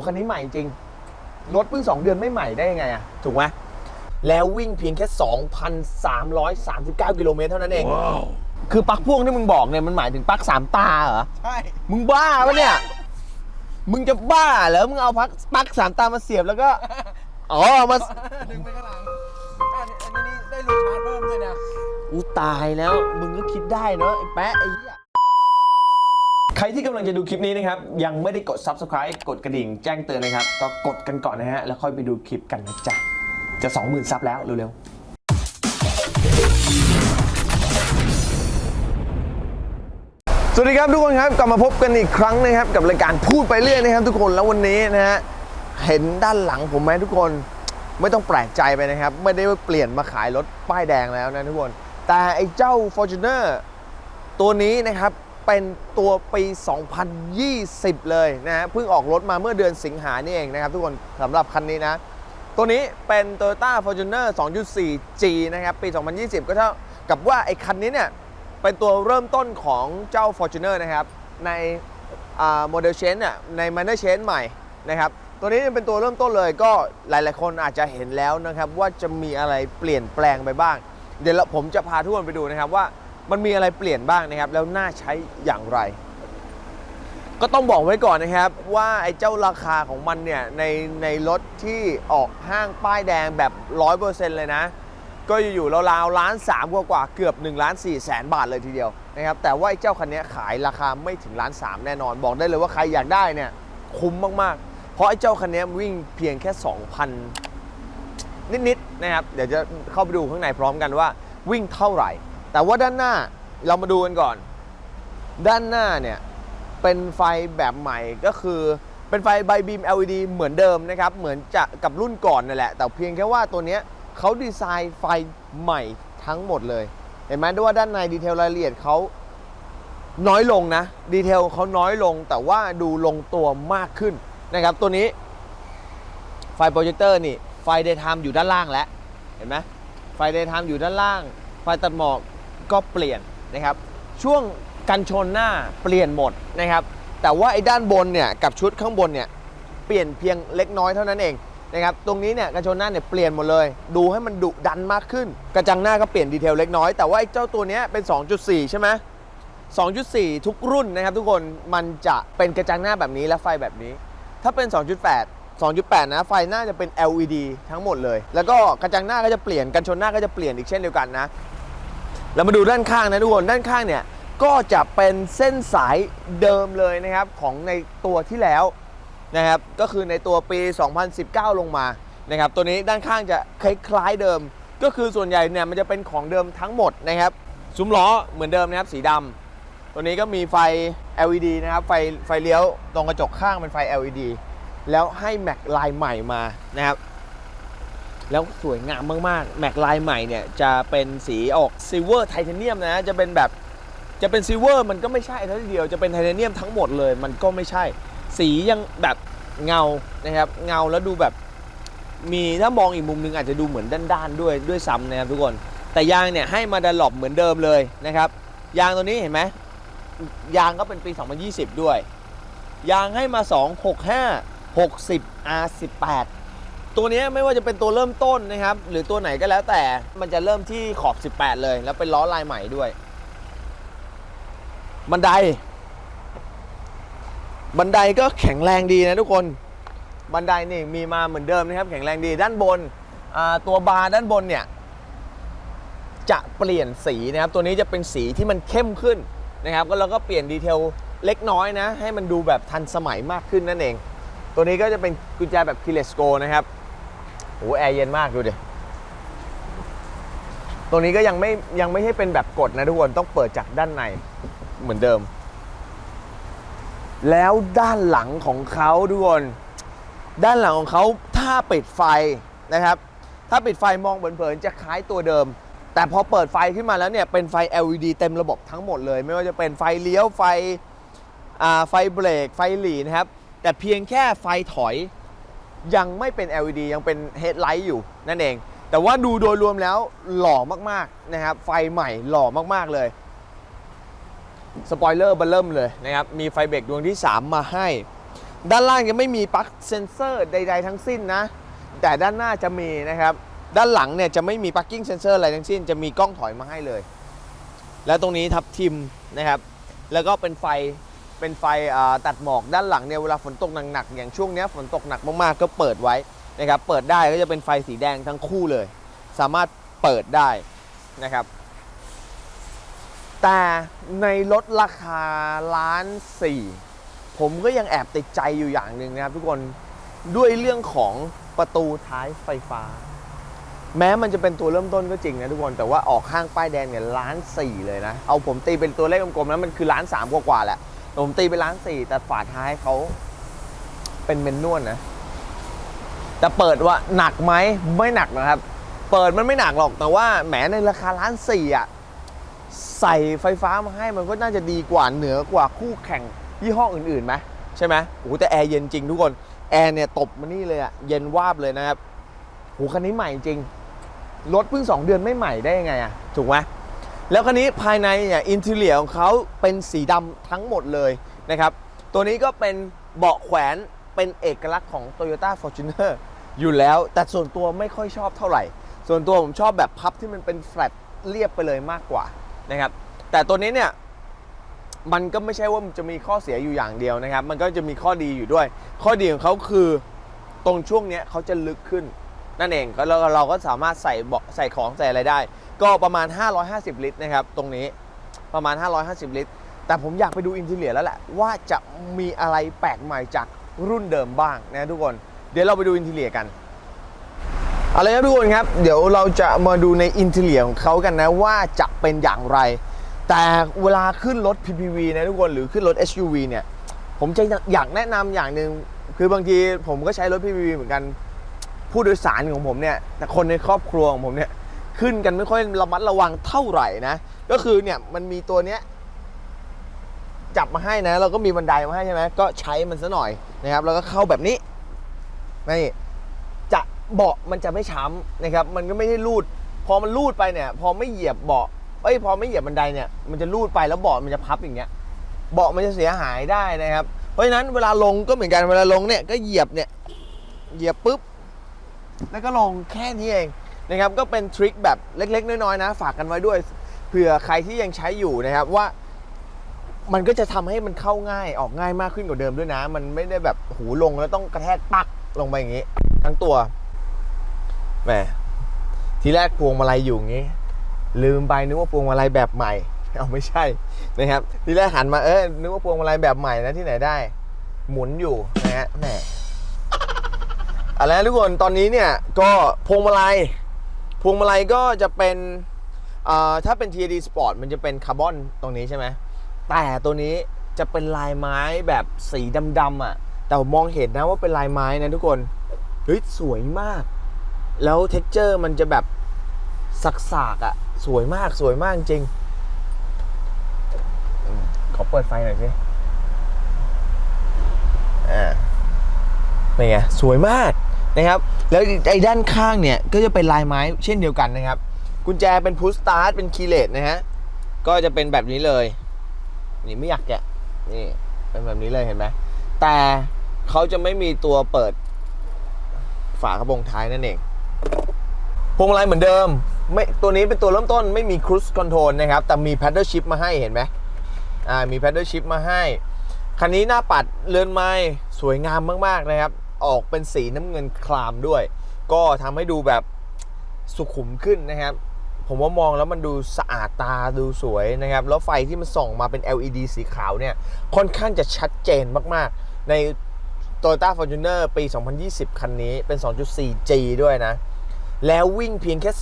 หคันนี้ใหม่จริง รถเพิ่ง 2 เดือนไม่ใหม่ได้ยังไงอะถูกไหมแล้ววิ่งเพียงแค่ 2,339 กิโลเมตรเท่านั้นเอง คือปลั๊กพ่วงที่มึงบอกเนี่ย มันหมายถึงปลั๊กสามตาเหรอ ใช่ มึงบ้าปะเนี่ย มึงจะบ้าเหรอ มึงเอาปลั๊กปลั๊กสามตามาเสียบแล้วก็ อ๋อเอามา ดึงไปข้างหลังอันนี้อันนี้ได้รูชาร์จเพิ่มด้วยนะ อูตายแล้ว มึงก็คิดได้เนาะไอ้แปะไอ้เหี้ย ใครที่กำลังจะดูคลิปนี้นะครับ ยังไม่ได้กด subscribe กดกระดิ่งแจ้งเตือนนะครับ ก็กดกันก่อนนะฮะ แล้วค่อยไปดูคลิปกันนะจ๊ะ จะ 20,000 ซับแล้วเร็วๆสวัสดีครับทุกคนครับกลับมาพบกันอีกครั้งนะครับ กับรายการพูดไปเรื่อยนะครับ ทุกคนแล้ววันนี้นะฮะเห็นด้านหลังผมไหมทุกคนไม่ต้องแปลกใจไปนะครับ ไม่ได้เปลี่ยนมาขายรถป้ายแดงแล้วนะทุกคน แต่ไอ้เจ้า Fortuner ตัวนี้นะครับ เป็นตัวปี 2020 เลยนะฮะเพิ่งออกรถมาเมื่อเดือนสิงหานี่เองนะครับทุกคนสำหรับคันนี้นะ ตัวนี้เป็น Toyota Fortuner 2.4G นะครับปี 2020 ก็เท่ากับว่าไอ้คันนี้เนี่ย เป็นตัวเริ่มต้นของเจ้า Fortuner นะครับในโมเดลเชนเนี่ยใน minor change ใหม่นะครับตัวนี้เป็นตัวเริ่มต้นเลยก็หลายๆ คนอาจจะเห็นแล้วนะครับว่าจะมีอะไรเปลี่ยนแปลงไปบ้าง เดี๋ยวเราผมจะพาทุกคนไปดูนะครับว่า มันมีอะไรเปลี่ยนบ้างนะครับ แล้วน่าใช้อย่างไร ก็ต้องบอกไว้ก่อนนะครับ ว่าไอ้เจ้าราคาของมันเนี่ยในในรถที่ออกห้างป้ายแดงแบบ 100%เลยนะ ก็อยู่ๆราวๆล้านสามกว่าๆเกือบ1ล้าน4แสนบาทเลยทีเดียวนะครับแต่ว่าไอ้เจ้าคันนี้ขายราคาไม่ถึงล้านสามแน่นอน บอกได้เลยว่าใครอยากได้เนี่ยคุ้มมากๆ เพราะไอ้เจ้าคันนี้วิ่งเพียงแค่ 2,000 นิดๆนะครับ เดี๋ยวจะเข้าไปดูข้างในพร้อมกันว่าวิ่งเท่าไหร่ แต่ว่าด้านหน้าเรามาดูกันก่อน ด้านหน้าเนี่ยเป็นไฟแบบใหม่ก็คือเป็นไฟไบบีม LED เหมือนเดิมนะครับ เหมือนจะกับรุ่นก่อนนั่นแหละ แต่เพียงแค่ว่าตัวเนี้ยเขาดีไซน์ไฟใหม่ทั้งหมดเลย เห็นไหมด้วยว่าด้านในดีเทลรายละเอียดเขาน้อยลงนะ ดีเทลเขาน้อยลง แต่ว่าดูลงตัวมากขึ้นนะครับ ตัวนี้ ไฟโปรเจคเตอร์นี่ ไฟเดย์ไทม์อยู่ด้านล่างแล้ว เห็นไหมไฟเดย์ไทม์อยู่ด้านล่าง ไฟตัดหมอก ก็เปลี่ยนนะครับช่วงกันชนหน้าเปลี่ยนหมดนะครับแต่ว่าไอ้ด้านบนเนี่ยกับชุดข้างบนเนี่ยเปลี่ยนเพียงเล็กน้อยเท่านั้นเองนะครับตรงนี้เนี่ยกันชนหน้าเนี่ยเปลี่ยนหมดเลย ดูให้มันดุดันมากขึ้น กระจังหน้าก็เปลี่ยนดีเทลเล็กน้อยแต่ว่าไอ้เจ้าตัวนี้เป็น 2.4 ใช่ไหม2.4 ทุกรุ่นนะครับทุกคนมันจะเป็นกระจังหน้าแบบนี้และไฟแบบนี้ ถ้าเป็น 2.8 2.8 นะ ไฟหน้าจะเป็น LED ทั้งหมดเลย แล้วก็กระจังหน้าก็จะเปลี่ยน กันชนหน้าก็จะเปลี่ยนอีกเช่นเดียวกันนะ เรามาดูด้านข้างนะทุกคนด้านข้างเนี่ยก็จะเป็นเส้นสายเดิมเลยนะครับของในตัวที่แล้วนะครับก็คือในตัวปี 2019 ลงมานะครับตัวนี้ด้านข้างจะคล้ายๆเดิม ก็คือส่วนใหญ่เนี่ยมันจะเป็นของเดิมทั้งหมดนะครับซุ้มล้อเหมือนเดิมนะครับสีดำตัวนี้ก็มีไฟ LED นะครับไฟไฟเลี้ยวตรงกระจกข้างเป็นไฟ LED แล้วให้แม็กลายใหม่มานะครับ แล้วสวยงามมากๆ แม็กลายใหม่เนี่ยจะเป็นสีออกซิลเวอร์ไทเทเนียมนะ จะเป็นแบบจะเป็นซิลเวอร์มันก็ไม่ใช่ท่าทีเดียว จะเป็นไทเทเนียมทั้งหมดเลย มันก็ไม่ใช่ สียังแบบเงานะครับ เงาแล้วดูแบบมีถ้ามองอีกมุมหนึงอาจจะดูเหมือนด้านๆด้วยด้วยซ้ำนะครับทุกคน แต่ยางเนี่ยให้มาดันหลบเหมือนเดิมเลยนะครับ ยางตัวนี้เห็นไหมยางก็เป็นปี 2020 ด้วย ยางให้มา 265 60 R18 ตัวนี้ไม่ว่าจะเป็นตัวเริ่มต้นนะครับ หรือตัวไหนก็แล้วแต่มันจะเริ่มที่ขอบ 18 เลย แล้วเป็นล้อลายใหม่ด้วย บันได บันไดก็แข็งแรงดีนะทุกคน บันไดนี่มีมาเหมือนเดิมนะครับ แข็งแรงดีด้านบนตัวบาร์ด้านบนเนี่ยจะเปลี่ยนสีนะครับ ตัวนี้จะเป็นสีที่มันเข้มขึ้นนะครับก็แล้วก็เปลี่ยนดีเทลเล็กน้อยนะ ให้มันดูแบบทันสมัยมากขึ้นนั่นเอง ตัวนี้ก็จะเป็นกุญแจแบบ keyless go นะครับ โอ้แอร์เย็นมากดูดิตัวนี้ก็ยังไม่ยังไม่ให้เป็นแบบกดนะทุกคนต้องเปิดจากด้านในเหมือนเดิม แล้วด้านหลังของเขาทุกคนด้านหลังของเขาถ้าปิดไฟนะครับ ถ้าปิดไฟมองเผินๆจะคล้ายตัวเดิม แต่พอเปิดไฟขึ้นมาแล้วเนี่ยเป็นไฟ LED เต็มระบบทั้งหมดเลย ไม่ว่าจะเป็นไฟเลี้ยวไฟไฟเบรกไฟหลีนะครับ แต่เพียงแค่ไฟถอย ยังไม่เป็น LED ยังเป็น headlight อยู่นั่นเอง แต่ว่าดูโดยรวมแล้วหล่อมากๆนะครับ ไฟใหม่หล่อมากๆเลยสปอยเลอร์เบลเริ่มเลยนะครับ มีไฟเบรกดวงที่ 3 มาให้ ด้านล่างยังไม่มีปลั๊กเซนเซอร์ใด ๆ ทั้งสิ้นนะ แต่ด้านหน้าจะมีนะครับ ด้านหลังเนี่ยจะไม่มีปลั๊กกิ้งเซนเซอร์อะไรทั้งสิ้น จะมีกล้องถอยมาให้เลย แล้วตรงนี้ทับทิมนะครับ แล้วก็เป็นไฟ เป็นไฟตัดหมอกด้านหลังเนี่ยเวลาฝนตกหนักๆอย่างช่วงนี้ฝนตกหนักมากๆก็เปิดไว้นะครับเปิดได้ก็จะเป็นไฟสีแดงทั้งคู่เลย สามารถเปิดได้นะครับ แต่ในรถราคาล้านสี่ผมก็ยังแอบติดใจอยู่อย่างหนึ่งนะครับทุกคนด้วยเรื่องของประตูท้ายไฟฟ้า แม้มันจะเป็นตัวเริ่มต้นก็จริงนะทุกคน แต่ว่าออกห้างป้ายแดงเนี่ยล้านสี่เลยนะ เอาผมตีเป็นตัวเลขกลมๆแล้วมันคือล้านสามกว่าๆแหละ ผมตีไปล้านสี่แต่ฝาท้ายเขาเป็นเมนนวลนะแต่เปิดว่าหนักไหมไม่หนักนะครับ เปิดมันไม่หนักหรอกแต่ว่าแหมในราคาล้านสี่อะใส่ไฟฟ้ามาให้มันก็น่าจะดีกว่าเหนือกว่าคู่แข่งยี่ห้ออื่นๆไหมใช่ไหมโอ้แต่แอร์เย็นจริงทุกคนแอร์เนี่ยตบมานี่เลยอะเย็นวาบเลยนะครับโหคันนี้ใหม่จริงรถเพิ่ง 2 เดือนไม่ใหม่ได้ยังไงอะถูกไหม แล้วคันนี้ภายในเนี่ยอินทีเลียของเขาเป็นสีดำทั้งหมดเลยนะครับ ตัวนี้ก็เป็นเบาะแขวนเป็นเอกลักษณ์ของ Toyota Fortuner อยู่แล้ว แต่ส่วนตัวไม่ค่อยชอบเท่าไหร่ ส่วนตัวผมชอบแบบพับที่มันเป็นแฟลตเรียบไปเลยมากกว่านะครับ แต่ตัวนี้เนี่ยมันก็ไม่ใช่ว่ามันจะมีข้อเสียอยู่อย่างเดียวนะครับ มันก็จะมีข้อดีอยู่ด้วย ข้อดีของเขาคือตรงช่วงเนี้ยเขาจะลึกขึ้นนั่นเองก็เราเราก็สามารถใส่เบาะใส่ของใส่อะไรได้ ก็ประมาณ 550 ลิตรนะครับ ตรงนี้ประมาณ 550 ลิตร แต่ผมอยากไปดูอินทีเลียแล้วแหละ ว่าจะมีอะไรแปลกใหม่จากรุ่นเดิมบ้างนะทุกคน เดี๋ยวเราไปดูอินทีเลียกันเอาเลยครับทุกคนครับเดี๋ยวเราจะมาดูในอินเทเลียของเขากันนะว่าจะเป็นอย่างไร แต่เวลาขึ้นรถ PPV นะทุกคนหรือขึ้นรถ SUV เนี่ยผมจะอยากแนะนำอย่างหนึ่งคือบางทีผมก็ใช้รถ PPV เหมือนกันผู้โดยสารของผมเนี่ยแต่คนในครอบครัวของผมเนี่ย ขึ้นกันไม่ค่อยระมัดระวังเท่าไหร่นะก็คือเนี่ยมันมีตัวเนี้ยจับมาให้นะเราก็มีบันไดมาให้ใช่ไหมก็ใช้มันซะหน่อยนะครับ แล้วก็เข้าแบบนี้นี่จะเบาะมันจะไม่ช้ำนะครับ มันก็ไม่ได้รูด พอมันรูดไปเนี่ย พอไม่เหยียบเบาะเอ้ยพอไม่เหยียบบันไดเนี่ยมันจะรูดไปแล้วเบาะมันจะพับอย่างเงี้ยเบาะมันจะเสียหายได้นะครับ เพราะฉะนั้นเวลาลงก็เหมือนกันเวลาลงเนี่ยก็เหยียบเนี่ยเหยียบปุ๊บแล้วก็ลงแค่นี้เอง นะครับก็เป็นทริคแบบเล็ก ๆ น้อยๆนะ ฝากกันไว้ด้วยเผื่อใครที่ยังใช้อยู่นะครับว่ามันก็จะทำให้มันเข้าง่ายออกง่ายมากขึ้นกว่าเดิมด้วยนะ มันไม่ได้แบบหูลงแล้วต้องกระแทกปักลงไปอย่างนี้ ทั้งตัวแหมทีแรกพวงมาลัยอยู่อย่างนี้ ลืมไปนึกว่าพวงมาลัยแบบใหม่เอาไม่ใช่นะครับ ทีแรกหันมาเออนึกว่าพวงมาลัยแบบใหม่นะที่ไหนได้ หมุนอยู่นะฮะแหมอะไรทุกคนตอนนี้เนี่ยก็พวงมาลัย พวงมาลัยก็จะเป็นถ้าเป็น T D Sport มันจะเป็นคาร์บอนตรงนี้ใช่ไหมแต่ตัวนี้จะเป็นลายไม้แบบสีดำๆอะ แต่ผมมองเห็นนะว่าเป็นลายไม้นะทุกคนเฮ้ยสวยมาก แล้วเท็กเจอร์มันจะแบบสักๆอะ สวยมากสวยมากจริงขอเปิดไฟหน่อยสิอ่าเป็นไงสวยมาก นะครับ แล้วไอ้ด้านข้างเนี่ยก็จะเป็นลายไม้เช่นเดียวกันนะครับ กุญแจเป็นพุชสตาร์ทเป็นคีเลสนะฮะ ก็จะเป็นแบบนี้เลย นี่ไม่อยากแกะ นี่เป็นแบบนี้เลยเห็นไหม แต่เขาจะไม่มีตัวเปิดฝากระโปรงท้ายนั่นเอง พวงมาลัยเหมือนเดิม ไม่ตัวนี้เป็นตัวเริ่มต้นไม่มี cruise control นะครับ แต่มี paddle shift มาให้เห็นไหมอ่ามี paddle shift มาให้ คันนี้หน้าปัดเรือนไม้สวยงามมากๆนะครับ ออกเป็นสีน้ำเงินคลามด้วย ก็ทำให้ดูแบบสุขุมขึ้นนะครับ ผมว่ามองแล้วมันดูสะอาดตาดูสวยนะครับ แล้วไฟที่มันส่องมาเป็น LED สีขาวเนี่ย ค่อนข้างจะชัดเจนมากๆ ใน Toyota Fortuner ปี 2020 คันนี้เป็น 2.4G ด้วยนะ แล้ววิ่งเพียงแค่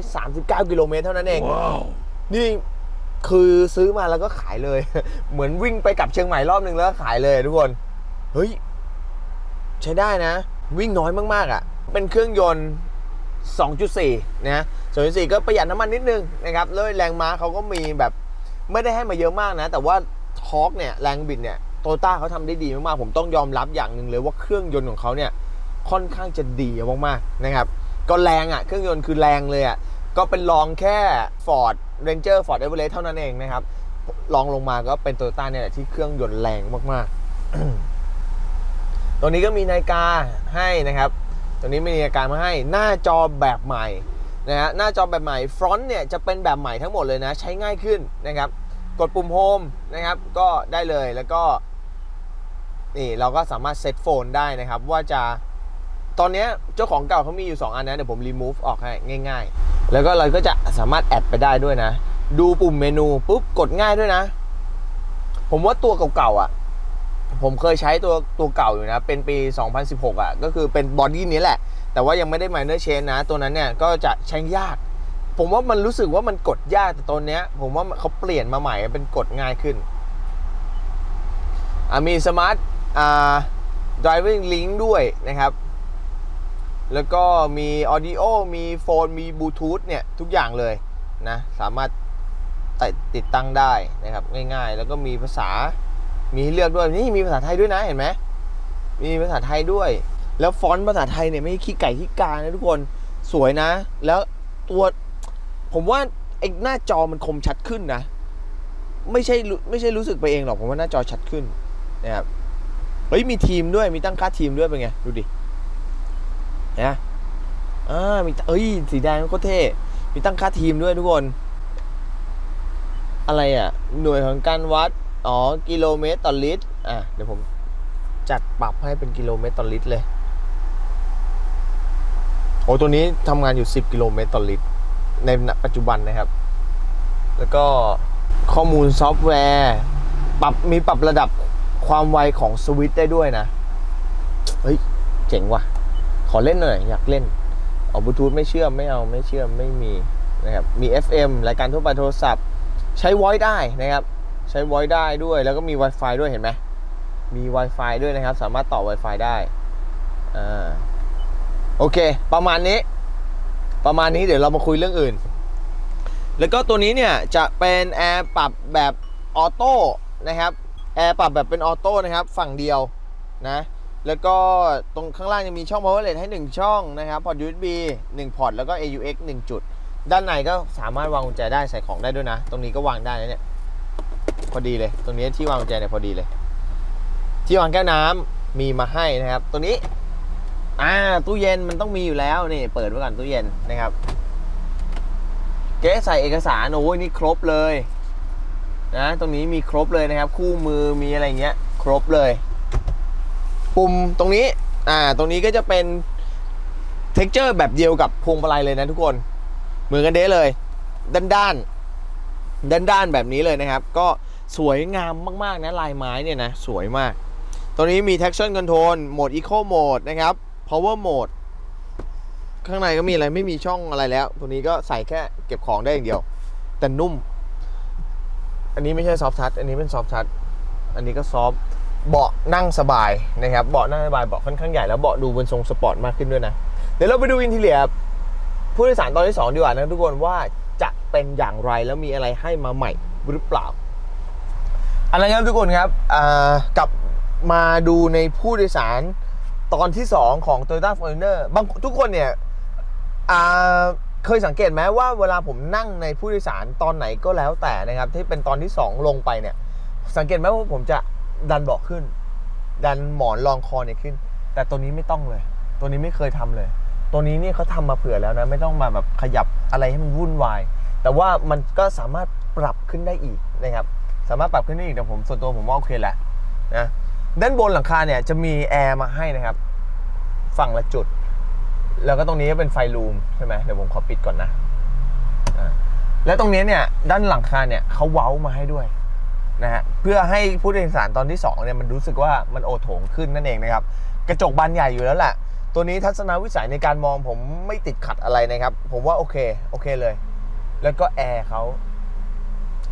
2,339 กิโลเมตรเท่านั้นเองนี่คือซื้อมาแล้วก็ขายเลย เหมือนวิ่งไปกลับเชียงใหม่รอบนึงแล้วก็ขายเลยทุกคน เฮ้ย ใช้ได้นะ วิ่งน้อยมากๆอะ่ะ เป็นเครื่องยนต์ 2.4 นะ2.4 ก็ประหยัดน้ำมันนิดนึงนะครับแล้วแรงม้าเขาก็มีแบบไม่ได้ให้มาเยอะมากนะ แต่ว่าทอร์กเนี่ยแรงบิดเนี่ยโตต้าเขาทำได้ดีมากๆ ผมต้องยอมรับอย่างหนึ่งเลยว่าเครื่องยนต์ของเขาเนี่ยค่อนข้างจะดีมากๆนะครับ ก็แรงอะ่ะ เครื่องยนต์คือแรงเลยอะ่ะ ก็เป็นรองแค่ Ford Ranger Ford Everest เท่านั้นเองนะครับรองลงมาก็เป็นโตต้าเนี่ยแหละที่เครื่องยนต์แรงมากๆ ตัวนี้ก็มีนาฬิกาให้นะครับ ตัวนี้มีนาฬิกามาให้หน้าจอแบบใหม่นะฮะหน้าจอแบบใหม่ฟรอนต์เนี่ยจะเป็นแบบใหม่ทั้งหมดเลยนะ ใช้ง่ายขึ้นนะครับ กดปุ่มโฮมนะครับ ก็ได้เลยแล้วก็นี่เราก็สามารถเซตโฟนได้นะครับ ว่าจะตอนนี้เจ้าของเก่าเขามีอยู่ 2 อันนะ เดี๋ยวผมรีมูฟออกให้ง่าย ๆ แล้วก็เราก็จะสามารถแอดไปได้ด้วยนะ ดูปุ่มเมนูปุ๊บกดง่ายด้วยนะ ผมว่าตัวเก่าๆอะ ผมเคยใช้ตัวตัวเก่าอยู่นะ เป็นปี 2016 อะ ก็คือเป็นบอดี้นี้แหละ แต่ว่ายังไม่ได้ minor change นะ ตัวนั้นเนี่ย ก็จะใช้ยาก ผมว่ามันรู้สึกว่ามันกดยาก แต่ตัวเนี้ย ผมว่าเขาเปลี่ยนมาใหม่เป็นกดง่ายขึ้น มีสมาร์ทอ่า driving link ด้วยนะครับ แล้วก็มี audio มีโฟน มีบลูทูธเนี่ย ทุกอย่างเลยนะ สามารถตติดตั้งได้นะครับ ง่ายๆ แล้วก็มีภาษา มีให้เลือกด้วยนี่มีภาษาไทยด้วยนะเห็นไหมมีภาษาไทยด้วย แล้วฟอนต์ภาษาไทยเนี่ยไม่ใช่ขี้ไก่ขี้กานะทุกคนสวยนะ แล้วตัวผมว่าไอ้หน้าจอมันคมชัดขึ้นนะ ไม่ใช่ไม่ใช่รู้สึกไปเองหรอกผมว่าหน้าจอชัดขึ้นนะครับเฮ้ยมีทีมด้วยมีตั้งค่าทีมด้วยเป็นไงดูดินะอ่ามีเอ้ยสีแดงโคตรเท่ มีตั้งค่าทีมด้วยทุกคน อะไรอะ หน่วยของการวัด อ๋อ กิโลเมตรต่อลิตร อะ เดี๋ยวผมจัดปรับให้เป็นกิโลเมตรต่อลิตรเลย โอ้ตัวนี้ทำงานอยู่ 10 กิโลเมตรต่อลิตร ในปัจจุบันนะครับ แล้วก็ข้อมูลซอฟต์แวร์ ปรับมีปรับระดับความไวของสวิตได้ด้วยนะ เฮ้ย เจ๋งว่ะ ขอเล่นหน่อย อยากเล่น เอาบลูทูธไม่เชื่อมไม่เอาไม่เชื่อมไม่มีนะครับ มี FM รายการทั่วไปโทรศัพท์ ใช้ voice ได้นะครับ ช้ voice ได้ด้วย แล้วก็มี Wi-Fi ด้วยเห็นไหมมี Wi-Fi ด้วยนะครับ สามารถต่อ Wi-Fi ได้อ่าโอเค ประมาณนี้ ประมาณนี้เดี๋ยวเรามาคุยเรื่องอื่น แล้วก็ตัวนี้เนี่ยจะเป็นแอร์ปรับแบบออโต้นะครับแอร์ปรับแบบเป็นออโต้นะครับฝั่งเดียวนะแล้วก็ตรงข้างล่างยังมีช่อง power outlet ให้ 1 ช่องนะครับพอร์ต USB 1 พอร์ตแล้วก็ AUX 1 จุด ด้านในก็สามารถวางกุญแจได้ใส่ของได้ด้วยนะ ตรงนี้ก็วางได้นะเนี่ย พอดีเลย ตรงนี้ที่วางกุญแจเนี่ยพอดีเลย ที่วางแก้วน้ำมีมาให้นะครับ ตัวนี้ อ่า ตู้เย็นมันต้องมีอยู่แล้วนี่ เปิดไว้ก่อนตู้เย็นนะครับเก๊ใส่เอกสารโอ้ยนี่ครบเลยนะตรงนี้มีครบเลยนะครับ คู่มือมีอะไรเงี้ย ครบเลย ปุ่มตรงนี้ อ่า ตรงนี้ก็จะเป็นเท็กเจอร์แบบเดียวกับพวงมาลัยเลยนะทุกคน เหมือนกันเด้เลย ด้านด้าน ด้านด้านๆแบบนี้เลยนะครับ ก็สวยงามมากๆนะลายไม้เนี่ยนะ สวยมาก ตัวนี้มี traction control โหมด eco mode นะครับ power mode ข้างในก็มีอะไรไม่มีช่องอะไรแล้ว ตัวนี้ก็ใส่แค่เก็บของได้อย่างเดียว แต่นุ่ม อันนี้ไม่ใช่ซอฟทัชอันนี้เป็นซอฟทัชอันนี้ก็ซอฟเบาะนั่งสบายนะครับเบาะนั่งสบายเบาะค่อนข้างใหญ่แล้วเบาะดูเป็นทรงสปอร์ตมากขึ้นด้วยนะ เดี๋ยวเราไปดูอินทีเลียผู้โดยสารตอนที่ 2 ดีกว่านะทุกคนว่า เป็นอย่างไรแล้วมีอะไรให้มาใหม่หรือเปล่าเอะไรครับทุกคนครับกลับมาดูในผู้โดยสารตอนที่ 2 ของ Toyota Fortuner บางทุกคนเนี่ยเคยสังเกตไหมว่าเวลาผมนั่งในผู้โดยสารตอนไหนก็แล้วแต่นะครับ ที่เป็นตอนที่ 2 ลงไปเนี่ย สังเกตไหมว่าผมจะดันเบาะขึ้น ดันหมอนรองคอเนี่ยขึ้น แต่ตัวนี้ไม่ต้องเลย ตัวนี้ไม่เคยทำเลย ตัวนี้นี่เขาทำมาเผื่อแล้วนะ ไม่ต้องมาแบบขยับอะไรให้มันวุ่นวาย แต่ว่ามันก็สามารถปรับขึ้นได้อีกนะครับสามารถปรับขึ้นได้อีกแต่ผมส่วนตัวผมว่าโอเคแหละนะด้านบนหลังคาเนี่ยจะมีแอร์มาให้นะครับ ฝั่งละจุด แล้วก็ตรงนี้ก็เป็นไฟลูมใช่ไหมเดี๋ยวผมขอปิดก่อนนะแล้วตรงนี้เนี่ยด้านหลังคาเนี่ยเขาเว้ามาให้ด้วยนะฮะเพื่อให้ผู้โดยสารตอนที่2เนี่ยมันรู้สึกว่ามันโอโถงขึ้นนั่นเองนะครับ กระจกบานใหญ่อยู่แล้วแหละตัวนี้ทัศนวิสัยในการมองผมไม่ติดขัดอะไรนะครับ ผมว่าโอเคโอเคเลย แล้วก็แอร์เขา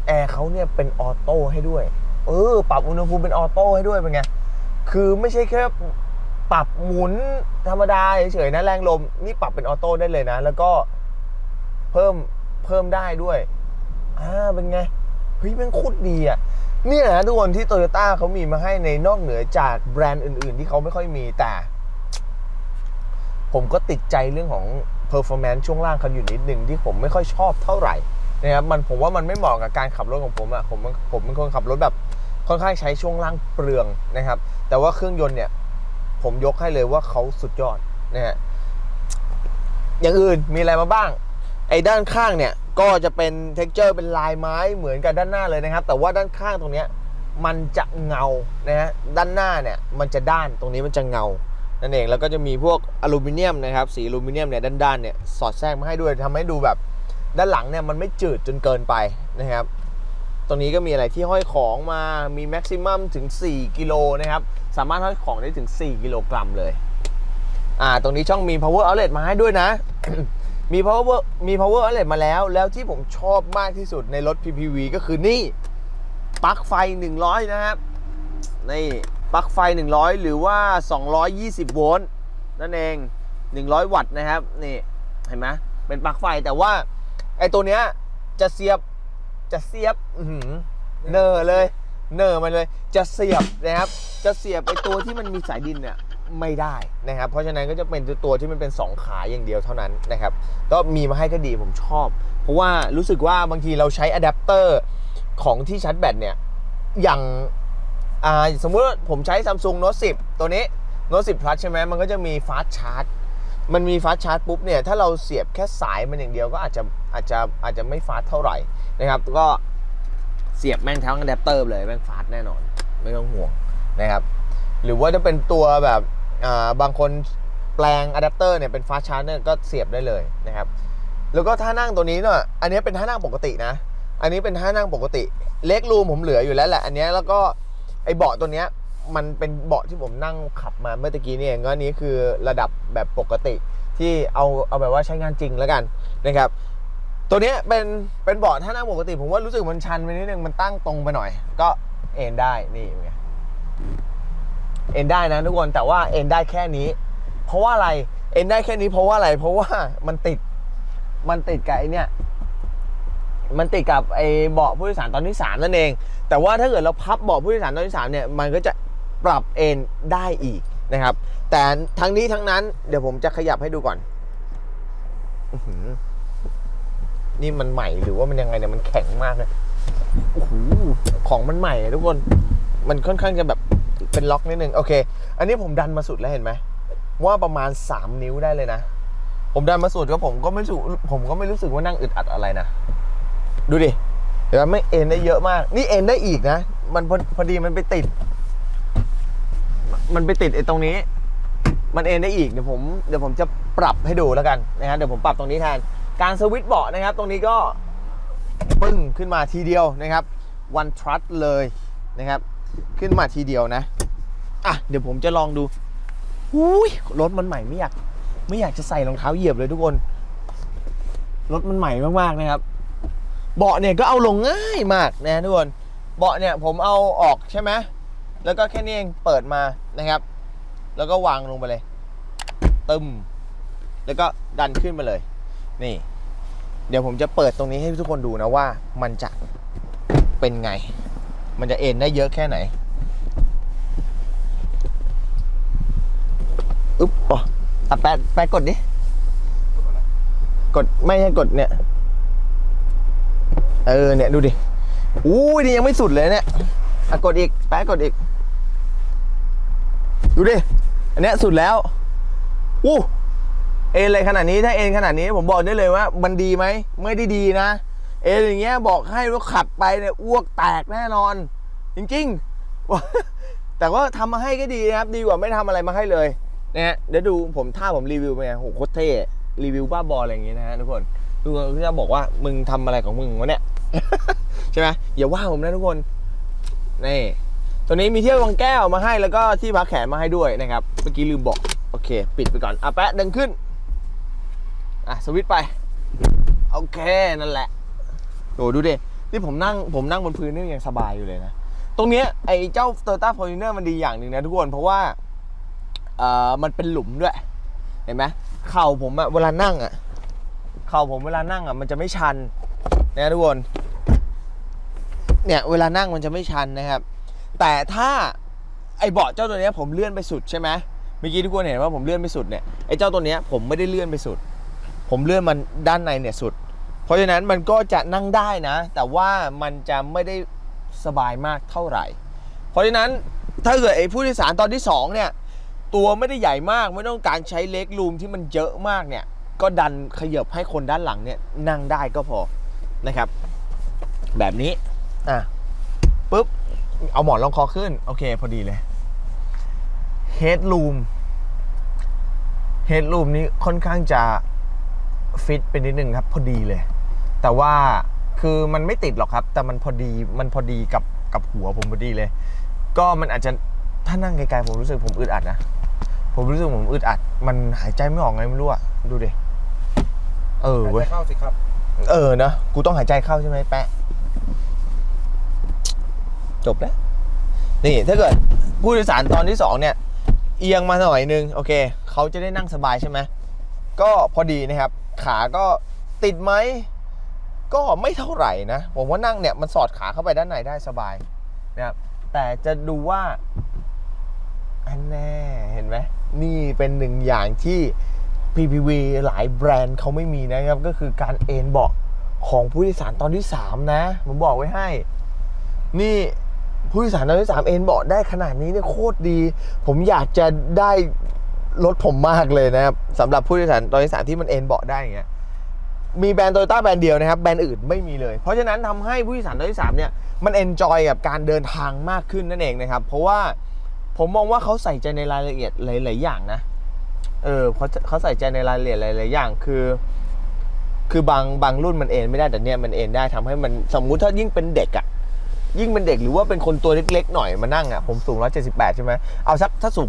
แอร์เขาเนี่ยเป็นออโต้ให้ด้วย เออ ปรับอุณหภูมิเป็นออโต้ให้ด้วยเป็นไง คือไม่ใช่แค่ปรับหมุนธรรมดาเฉยๆนะแรงลม นี่ปรับเป็นออโต้ได้เลยนะ แล้วก็เพิ่มเพิ่มได้ด้วย อ่า เป็นไง เฮ้ยมันโคตรดีอะ เนี่ยนะทุกคนที่โตโยต้าเขามีมาให้ในนอกเหนือจากแบรนด์อื่น ๆ ที่เขาไม่ค่อยมีแต่ ผมก็ติดใจเรื่องของ performance ช่วงล่างเขาอยู่นิดหนึ่งที่ผมไม่ค่อยชอบเท่าไหร่นะครับมันผมว่ามันไม่เหมาะกับการขับรถของผมอะผมผมเป็นคนขับรถแบบค่ค่อนข้างใช้ช่วงล่างเปลืองนะครับ แต่ว่าเครื่องยนต์เนี่ยผมยกให้เลยว่าเขาสุดยอดนะฮะอย่างอื่นมีอะไรมาบ้าง ไอ้ด้านข้างเนี่ยก็จะเป็นเท็กเจอร์เป็นลายไม้เหมือนกับด้านหน้าเลยนะครับ แต่ว่าด้านข้างตรงเนี้ยมันจะเงานะฮะด้านหน้าเนี่ยมันจะด้านตรงนี้มันจะเงา นั่นเองแล้วก็จะมีพวกอลูมิเนียมนะครับสีอลูมิเนียมเนี่ยด้านๆเนี่ยสอดแทรกมาให้ด้วยทำให้ดูแบบด้านหลังเนี่ยมันไม่จืดจนเกินไปนะครับตรงนี้ก็มีอะไรที่ห้อยของมามีแม็กซิมัมถึง 4 กิโลนะครับสามารถห้อยของได้ถึง 4 กิโลกรัมเลยอ่าตรงนี้ช่องมี power outlet มาให้ด้วยนะ มี power มี power outlet มาแล้ว แล้วที่ผมชอบมากที่สุดในรถ PPV ก็คือนี่ปลั๊กไฟ 100 นะครับนี่ ปลั๊กไฟ 100 หรือว่า 220 โวลต์นั่นเอง 100 วัตต์นะครับนี่เห็นไหมเป็นปลั๊กไฟแต่ว่าไอตัวเนี้ยจะเสียบจะเสียบอื้อหือเนอเลย เนอมันเลยจะเสียบนะครับ จะเสียบไอตัวที่มันมีสายดินเนี่ยไม่ได้นะครับ เพราะฉะนั้นก็จะเป็นตัวที่มันเป็น 2 ขาอย่างเดียวเท่านั้นนะครับ ก็มีมาให้ก็ดีผมชอบ เพราะว่ารู้สึกว่าบางทีเราใช้อะแดปเตอร์ของที่ชาร์จแบตเนี่ยอย่าง อ่าสมมุติว่าผมใช้ Samsung Note 10 ตัวนี้ Note 10 Plus ใช่ไหมมันก็จะมีฟาสชาร์จมันมีฟาสชาร์จปุ๊บเนี่ยถ้าเราเสียบแค่สายมันอย่างเดียวก็อาจจะอาจจะอาจจะไม่ฟาสเท่าไหร่นะครับ ก็เสียบแม่งทั้งอะแดปเตอร์เลยแม่งฟาสแน่นอน ไม่ต้องห่วงนะครับ หรือว่าจะเป็นตัวแบบอ่าบางคนแปลงอะแดปเตอร์เนี่ยเป็นฟาสชาร์จเนี่ยก็เสียบได้เลยนะครับ แล้วก็ท่านั่งตัวนี้เนี่ยอันนี้เป็นท่านั่งปกตินะ อันนี้เป็นท่านั่งปกติ เล็กรูมผมเหลืออยู่แล้วแหละอันนี้แล้วก็ ไอเบาะตัวเนี้ยมันเป็นเบาะที่ผมนั่งขับมาเมื่อตะกี้นี่เองก็นนี้คือระดับแบบปกติที่เอาเอาแบบว่าใช้งานจริงแล้วกันนะครับ ตัวเนี้ยเป็นเป็นเบาะท่านั่งปกติ ผมว่ารู้สึกมันชันไปนิดนึงมันตั้งตรงไปหน่อย ก็เอนได้นี่เป็นไงเอนได้นะทุกคนแต่ว่าเอนได้แค่นี้ เพราะว่าอะไรเอนได้แค่นี้เพราะว่าอะไร เพราะว่ามันติดมันติดกับไอเนี้ย มันติดกับไอ้เบาะผู้โดยสารตอนที่ 3 นั่นเอง แต่ว่าถ้าเกิดเราพับเบาะผู้โดยสารตอนที่3เนี่ยมันก็จะปรับเอนได้อีกนะครับ แต่ทั้งนี้ทั้งนั้นเดี๋ยวผมจะขยับให้ดูก่อนอนี่มันใหม่หรือว่ามันยังไงเนี่ยมันแข็งมากเลยโอ้โหของมันใหม่ทุกคน มันค่อนข้างจะแบบเป็นล็อกนิดนึงโอเค อันนี้ผมดันมาสุดแล้วเห็นไหมว่าประมาณ 3 นิ้วได้เลยนะ ผมดันมาสุดก็ผมก็ไม่รู้สึกผมก็ไม่รู้สึกว่านั่งอึดอัดอะไรนะ ดูดิเห็นไหมไม่เอ็นได้เยอะมาก นี่เอ็นได้อีกนะ มันพอพอดีมันไปติด มันไปติดไอ้ตรงนี้ มันเอ็นได้อีกเดี๋ยวผมเดี๋ยวผมจะปรับให้ดูแล้วกันนะครับเดี๋ยวผมปรับตรงนี้แทนการสวิตช์เบาะนะครับ ตรงนี้ก็ปึ้งขึ้นมาทีเดียวนะครับ one trust เลยนะครับ ขึ้นมาทีเดียวนะอะเดี๋ยวผมจะลองดูหุยรถมันใหม่ไม่อยากไม่อยากจะใส่รองเท้าเหยียบเลยทุกคน รถมันใหม่มากๆนะครับ เบาะเนี่ยก็เอาลงง่ายมากนะทุกคนเบาะเนี่ยผมเอาออกใช่ไหมแล้วก็แค่นี้เองเปิดมานะครับ แล้วก็วางลงไปเลย ตึมแล้วก็ดันขึ้นมาเลย นี่ เดี๋ยวผมจะเปิดตรงนี้ให้ทุกคนดูนะว่า มันจะเป็นไง มันจะเอ็นได้เยอะแค่ไหนอึ๊บอะแปะแปะกดดิกดไม่ใช่กดเนี่ย เออเนี่ยดูดิอู้ยนี่ยังไม่สุดเลยเนี่ยกดอีกแปะกดอีก ดูดิ อันเนี้ยสุดแล้วอู้เอ็นเลยขนาดนี้ถ้าเอ็นขนาดนี้ผมบอกได้เลยว่า มันดีไหมไม่ได้ดีนะ เอ็นอย่างเงี้ยบอกให้ว่าขับไปเนี่ยอ้วกแตกแน่นอน จริงๆ แต่ว่าทำมาให้ก็ดีนะครับ ดีกว่าไม่ทำอะไรมาให้เลยนะฮะเดี๋ยวดูผมถ้าผมรีวิวไปไงโหโคตรเท่รีวิวบ้าบออะไรอย่างงี้นะฮะทุกคนทุกคนก็จะบอกว่ามึงทำอะไรของมึงวะเนี่ย ใช่ไหมอย่าว่าผมนะทุกคนนี่ตัวนี้มีเที่ยววังแก้วมาให้แล้วก็ที่พักแขนมาให้ด้วยนะครับ เมื่อกี้ลืมบอก โอเค ปิดไปก่อนอะแปะดึงขึ้นอะสวิตไป โอเคนั่นแหละโหดูดินี่ผมนั่งผมนั่งบนพื้นนี่ยังสบายอยู่เลยนะ ตรงเนี้ยไอ้เจ้า Toyota Fortuner มันดีอย่างหนึ่งนะทุกคนเพราะว่าเอ่อมันเป็นหลุมด้วย เห็นไหมเข่าผมอะเวลานั่งอะเข่าผมเวลานั่งอะมันจะไม่ชัน นะทุกคนเนี่ยเวลานั่งมันจะไม่ชันนะครับ แต่ถ้าไอ้เบาะเจ้าตัวนี้ผมเลื่อนไปสุดใช่ไหมเมื่อกี้ทุกคนเห็นว่าผมเลื่อนไปสุดเนี่ยไอ้เจ้าตัวนี้ผมไม่ได้เลื่อนไปสุด ผมเลื่อนมันด้านในเนี่ยสุด เพราะฉะนั้นมันก็จะนั่งได้นะ แต่ว่ามันจะไม่ได้สบายมากเท่าไหร่ เพราะฉะนั้นถ้าเกิดไอ้ผู้โดยสารตอนที่2เนี่ยตัวไม่ได้ใหญ่มากไม่ต้องการใช้เล็กรูมที่มันเยอะมากเนี่ยก็ดันขยับให้คนด้านหลังเนี่ยนั่งได้ก็พอ นะครับ แบบนี้อะปุ๊บ เอาหมอนรองคอขึ้น โอเค พอดีเลยเฮดรูมเฮดรูมนี้ค่อนข้างจะฟิตไปนิดนึงครับ พอดีเลย แต่ว่าคือมันไม่ติดหรอกครับ แต่มันพอดีมันพอดีกับกับหัวผมพอดีเลย ก็มันอาจจะถ้านั่งไกลๆผมรู้สึกผมอึดอัดนะผมรู้สึกผมอึดอัด มันหายใจไม่ออกไงไม่รู้อะดูดิเออหายเว้ใจยเข้าสิครับ เออนะกูต้องหายใจเข้าใช่ไหมแปะ จบแล้วนี่ถ้าเกิดผู้โดยสารตอนที่สองเนี่ย เอียงมาหน่อยนึงโอเคเขาจะได้นั่งสบายใช่ไหมก็พอดีนะครับ ขาก็ติดไหมก็ไม่เท่าไหร่นะผมว่านั่งเนี่ยมันสอดขาเข้าไปด้านในได้สบายนะครับแต่จะดูว่าอันแน่เห็นไหมนี่เป็นหนึ่งอย่างที่ PPV หลายแบรนด์เขาไม่มีนะครับ ก็คือการเอนเบาะของผู้โดยสารตอนที่ 3 นะ ผมบอกไว้ให้ นี่ผู้โดยสารตอนที่ 3 เอนเบาะได้ขนาดนี้เนี่ยโคตรดี ผมอยากจะได้รถผมมากเลยนะครับสำหรับผู้โดยสารตอนที่3ที่มันเอนเบาะได้อย่างเงี้ยมีแบรนด์โตโยต้าแบรนด์เดียวนะครับ แบรนด์อื่นไม่มีเลย เพราะฉะนั้นทำให้ผู้โดยสารตอนที่3เนี่ยมันเอนจอยกับการเดินทางมากขึ้นนั่นเองนะครับ เพราะว่าผมมองว่าเขาใส่ใจในรายละเอียดหลาย ๆ อย่างนะ เออเขาเขาใส่ใจในรายละเอียดหลายๆอย่างคือ คือบางบางรุ่นมันเอนไม่ได้แต่เนี่ยมันเอนได้ทำให้มันสมมุติถ้ายิ่งเป็นเด็กอะยิ่งเป็นเด็กหรือว่าเป็นคนตัวเล็กๆหน่อยมานั่งอะผมสูง 178 ใช่ไหมเอาสักถ้าสูง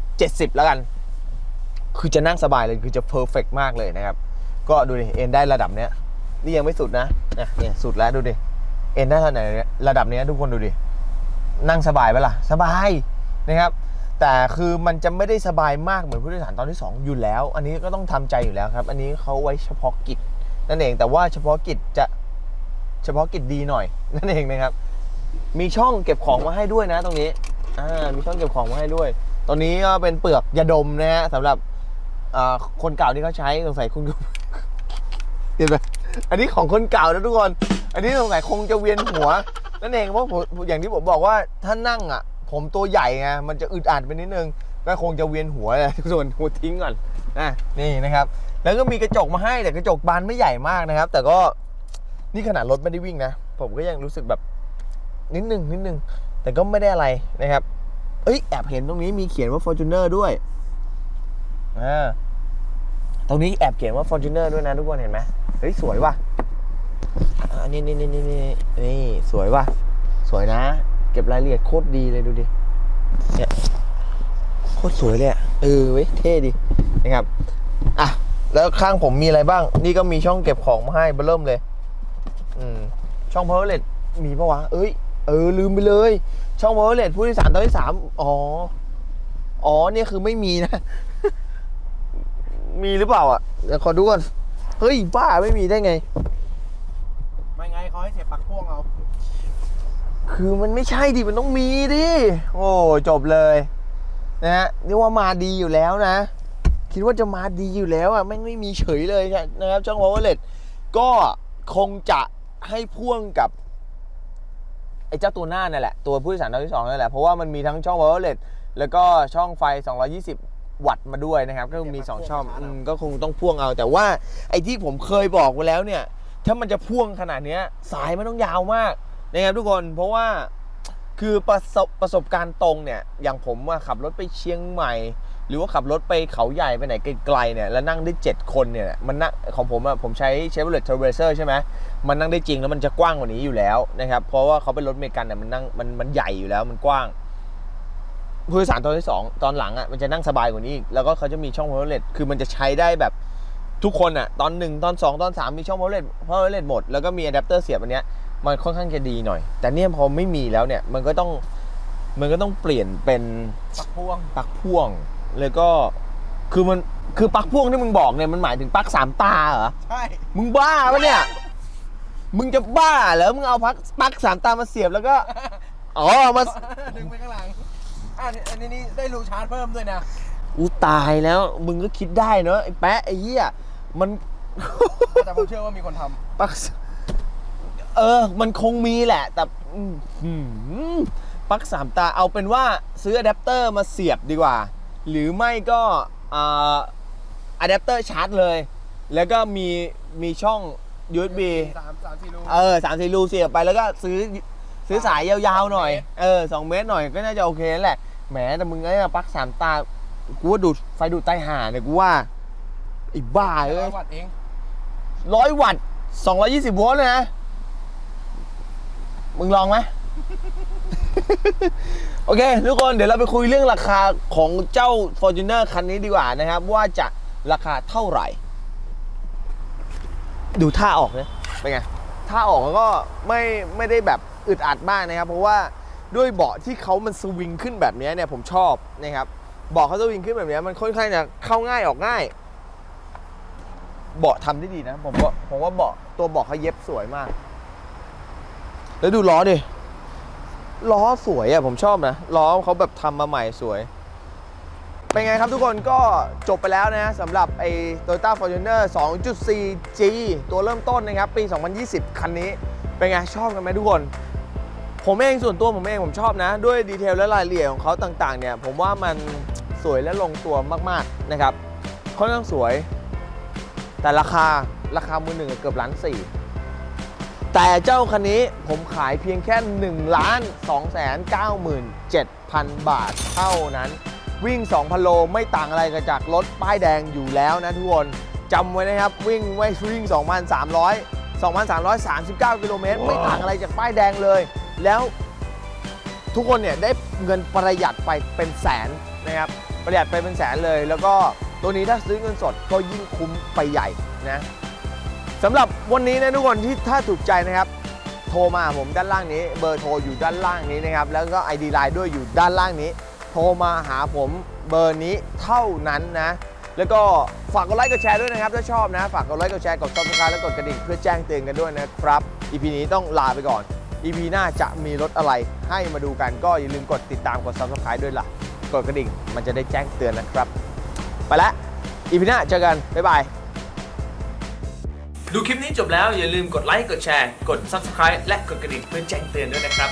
170 แล้วกัน คือจะนั่งสบายเลยคือจะเพอร์เฟกมากเลยนะครับ ก็ดูดิเอนได้ระดับเนี้ย นี่ยังไม่สุดนะเนี่ยเนี่ยสุดแล้วดูดิเอ็นได้เท่าไหร่เนี่ยระดับเนี้ยทุกคนดูดินั่งสบายไหมล่ะ สบายนะครับ แต่คือมันจะไม่ได้สบายมากเหมือนผู้โดยสารตอนที่ 2 อยู่แล้ว อันนี้ก็ต้องทำใจอยู่แล้วครับ อันนี้เขาไว้เฉพาะกิจนั่นเองแต่ว่าเฉพาะกิจจะเฉพาะกิจดีหน่อยนั่นเองนะครับ มีช่องเก็บของมาให้ด้วยนะ ตรงนี้อ่ามีช่องเก็บของมาให้ด้วยตอนนี้ก็เป็นเปลือกยาดมนะฮะสำหรับคนเก่าที่เขาใช้สงสัยคุณเห็นไหมอันนี้ของคนเก่านะทุกคน อันนี้สงสัยคงจะเวียนหัวนั่นเองเพราะผมอย่างที่ผมบอกว่าถ้านั่งอะ ผมตัวใหญ่ไงมันจะอึดอัดไปนิดนึง ก็คงจะเวียนหัวเลยส่วนหัวทิ้งก่อนอะนี่นะครับ แล้วก็มีกระจกมาให้แต่กระจกบานไม่ใหญ่มากนะครับ แต่ก็นี่ขนาดรถไม่ได้วิ่งนะ ผมก็ยังรู้สึกแบบนิดนึงนิดนึง แต่ก็ไม่ได้อะไรนะครับ เอ้ยแอบเห็นตรงนี้มีเขียนว่า Fortuner ด้วยอ่าตรงนี้แอบเขียนว่า Fortuner ด้วยนะทุกคนเห็นไหมเฮ้ยสวยว่ะอันนี้นี่นี่นี่นี่นี่สวยว่ะสวยนะเก็บรายละเอียดโคตรดีเลยดูดิเนี่ยโคตรสวยเลยอะเออเว้ยเท่ดีนะครับอะแล้วข้างผมมีอะไรบ้าง นี่ก็มีช่องเก็บของมาให้เบอร์เริ่มเลย อืมช่อง power l e t มีปะวะ เอ้ย เออ ลืมไปเลย ช่อง power l e t ผู้โดยสารตอนที่สามอ๋อ อ๋อเนี่ยคือไม่มีนะ มีหรือเปล่าอะเดี๋ยวขอดูก่อน เฮ้ย บ้าไม่มีได้ไง ไม่ไงเขาให้เสียบปลั๊กพ่วงเอา คือมันไม่ใช่ดิ มันต้องมีดิ โอ้จบเลย นะฮะนี่ว่ามาดีอยู่แล้วนะ คิดว่าจะมาดีอยู่แล้วอะแม่งไม่มีเฉยเลยนะครับช่อง power l e t ก็คงจะให้พ่วงกับ ไอ้เจ้าตัวหน้านั่นแหละ ตัวผู้โดยสารตอนที่สองนั่นแหละ เพราะว่ามันมีทั้งช่อง power l e t แล้วก็ช่องไฟ 220 วัตต์มาด้วยนะครับ ก็มี 2 ช่องอืมก็คงต้องพ่วงเอา แต่ว่าไอ้ที่ผมเคยบอกไว้แล้วเนี่ย ถ้ามันจะพ่วงขนาดเนี้ย สายมันต้องยาวมาก นะครับทุกคนเพราะว่าคือประสบประสบการณ์ตรงเนี่ยอย่างผมอะขับรถไปเชียงใหม่ หรือว่าขับรถไปเขาใหญ่ไปไหนไกลๆเนี่ยแล้วนั่งได้ 7 คนเนี่ยมันนั่งของผมอะผมใช้ Chevrolet Trailblazer ใช่ไหมมันนั่งได้จริงแล้วมันจะกว้างกว่านี้อยู่แล้วนะครับเพราะว่าเขาเป็นรถเมกันเนี่ยมันนั่งมันมันใหญ่อยู่แล้วมันกว้างผู้โดยสารตอนที่สองตอนหลังอะมันจะนั่งสบายกว่านี้ แล้วก็เขาจะมีช่อง power l e t คือมันจะใช้ได้แบบทุกคนอะตอนหนึ่งตอนสองตอนสามมีช่อง power l e t power l e t หมดแล้วก็มีอะแดปเตอร์เสียบอันเนี้ย มันค่อนข้างจะดีหน่อย แต่เนี่ยพอไม่มีแล้วเนี่ยมันก็ต้องมันก็ต้องเปลี่ยนเป็นปลั๊กพ่วงปลั๊กพ่วง แล้วก็คือมันคือปลั๊กพ่วงที่มึงบอกเนี่ยมันหมายถึงปลั๊กสามตาเหรอใช่มึงบ้าปะเนี่ย มึงจะบ้าเหรอมึงเอาปลั๊กปลั๊กสามตามาเสียบแล้วก็อ๋อมาดึงไปข้างหลังอะนี่อันนี้นี่ได้รูชาร์จเพิ่มด้วยนะอูตายแล้ว มึงก็คิดได้เนอะไอ้แปะไอ้เหี้ยมัน แต่ผมเชื่อว่ามีคนทปัก เออ มันคงมีแหละ แต่อื้อหือปลั๊กสามตาเอาเป็นว่าซื้ออะแดปเตอร์มาเสียบดีกว่า หรือไม่ก็อ่าอะแดปเตอร์ชาร์จเลย แล้วก็มีมีช่อง USB สามสามสี่รูเออสามสี่รูเสียบไปแล้วก็ซื้อซื้อสายยาวๆหน่อย เออสองเมตรหน่อยก็น่าจะโอเคนั่นแหละ แหมแต่มึงไอ้ปลั๊กสามตา กูว่าดูดไฟดูดใต้ห่าเนี่ยกูว่าไอีบ้าเอ้ร้อยยวัตต์เองร้อยวัตต์สองร้อยยี่สิบโวลต์เลยนะ มึงลองไหม โอเค ทุกคนเดี๋ยวเราไปคุยเรื่องราคาของเจ้า Fortuner คันนี้ดีกว่านะครับ ว่าจะราคาเท่าไหร่ ดูท่าออกนะเป็นไงท่าออกก็ไม่ไม่ได้แบบอึดอัดมากนะครับ เพราะว่าด้วยเบาะที่เขามันสวิงขึ้นแบบนี้เนี่ยผมชอบนะครับเบาะเขาสวิงขึ้นแบบนี้มันค่อนข้างจะเข้าง่ายออกง่าย เบาะทำได้ดีนะผมว่าผมว่าเบาะตัวเบาะเขาเย็บสวยมาก แล้วดูล้อดิ ล้อสวยอะผมชอบนะ ล้อเขาแบบทำมาใหม่สวย เป็นไงครับทุกคนก็จบไปแล้วนะสำหรับไอ้ Toyota Fortuner 2.4G ตัวเริ่มต้นนะครับ ปี 2020 คันนี้ เป็นไง ชอบกันไหมทุกคนผมเองส่วนตัวผมเองผมชอบนะ ด้วยดีเทลและรายละเอียดของเขาต่างๆเนี่ยผมว่ามันสวยและลงตัวมากๆนะครับค่อนข้างสวย แต่ราคาราคามือหนึ่งเกือบล้านสี่ แต่เจ้าคันนี้ผมขายเพียงแค่1ล้าน2 9 7 0 0 บาทเท่านั้น วิ่ง 2,000 โลไม่ต่างอะไรกันจากรถป้ายแดงอยู่แล้วนะทุกคนจำไว้นะครับ วิ่งไว้วิ่ง 2,300 2,339 กิโลเมตร ไม่ต่างอะไรจากป้ายแดงเลย แล้วทุกคนเนี่ยได้เงินประหยัดไปเป็นแสนนะครับ ประหยัดไปเป็นแสนเลย แล้วก็ตัวนี้ถ้าซื้อเงินสดก็ยิ่งคุ้มไปใหญ่นะ สำหรับวันนี้นะทุกคนที่ถ้าถูกใจนะครับ โทรมาผมด้านล่างนี้ เบอร์โทรอยู่ด้านล่างนี้นะครับ แล้วก็ ID Line ด้วยอยู่ด้านล่างนี้ โทรมาหาผมเบอร์นี้เท่านั้นนะ แล้วก็ฝากกดไลค์กดแชร์ด้วยนะครับ ถ้าชอบนะ ฝากกดไลค์กดแชร์กดซับสไครต์และกดกระดิ่งเพื่อแจ้งเตือนกันด้วยนะครับ EP นี้ต้องลาไปก่อน EP หน้าจะมีรถอะไรให้มาดูกันก็อย่าลืมกดติดตามกด subscribe ด้วยล่ะกดกระดิ่งมันจะได้แจ้งเตือนนะครับ ไปแล้ว EP หน้าเจอกันบ๊ายบาย ดูคลิปนี้จบแล้วอย่าลืมกดไลค์กดแชร์ กด Subscribe และกดกระดิ่งเพื่อแจ้งเตือนด้วยนะครับ